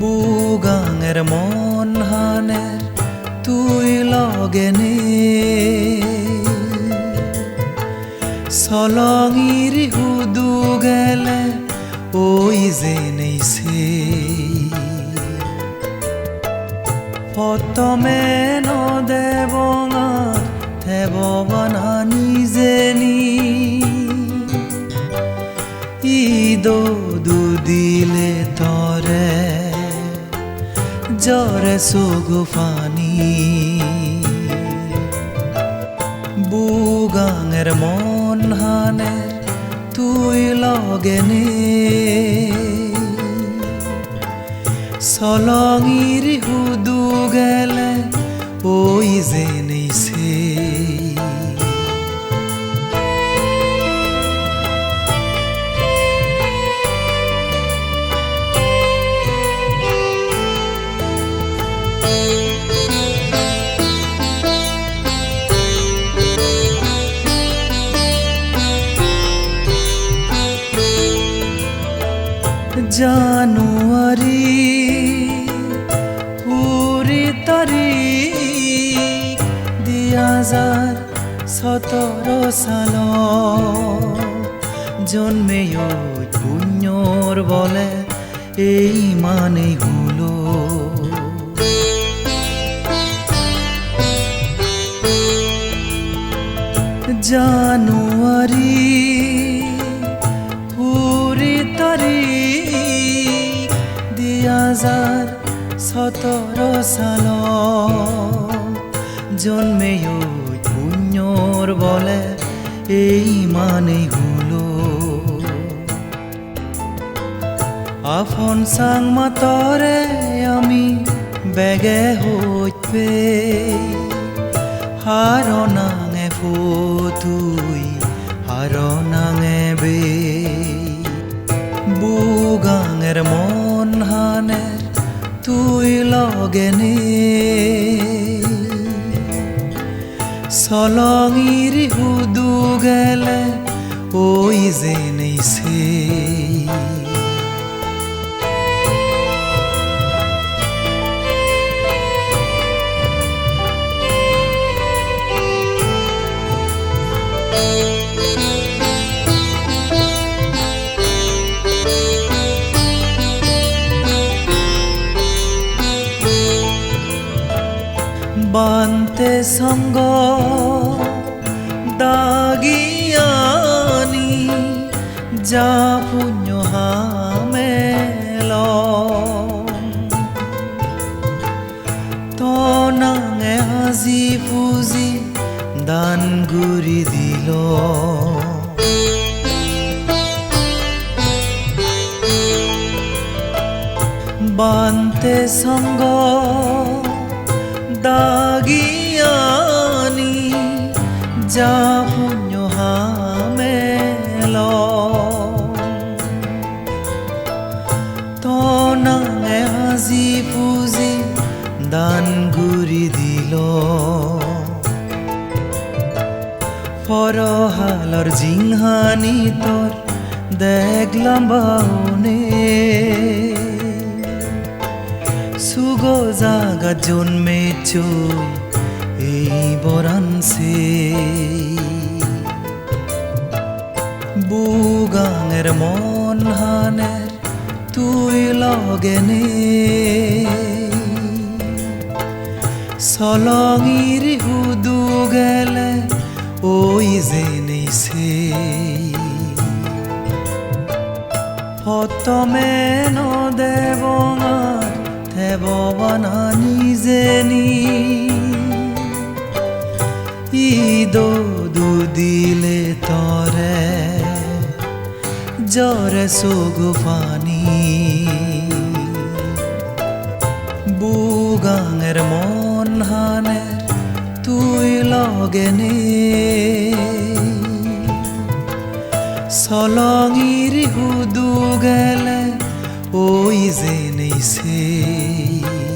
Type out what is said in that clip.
বুগাঙের মন হানের তুই লগে নে। সলঙির হুদু গেলে ওই জেনেছে প্রথমে নদেবঙার দেব বানা নিজেনি ঈদ দুদিলে তো জরে সুগুফানি। বুগাঙের মন হানের তুই লগেনে। সলঙির হুদু গেলে ওই যে জানুয়ারি পুরি তারিখ দুই হাজার সতেরো সাল জন্মে পুণ্যর বলে এই মানে হলো। জানুয়ারি হাজার সতেরো সাল জন্মে পুণ্যর বলে এই মানে হলো। আফন সাং মাতরে আমি বেগে হইতে হারনাঙে ফুতুই জানের তুই লগেনে চলঙির হুদু গেলে ওই যে thank you বান্তে সঙ্গ দাগিয়ানি যা পুণ্য হামেল। তনাঙে আজি ফুজি দান গুৰি দিল। বান্তে সঙ্গ দাগিয়ানি যা পুণ্য হামেল তনাঙে আজি পুজি দান গুৰি দিল ফরহালর জিংহানি তোর দেখলাম বাউনে সুগো জাগা জন্মে চই এই বরানসে বুগাঙের মন হানের তুই লগেনে সলঙির হুদু গেলে ওই যে নেইছে। ফতমে নদেবঙার থেববানা নিজে নি। ইদো দুদিলে তরে জরে সুগুফানি বুগাঙের মন হানের তুই লগেনে সলঙির হুদু গেলে ওই যে নেইছে।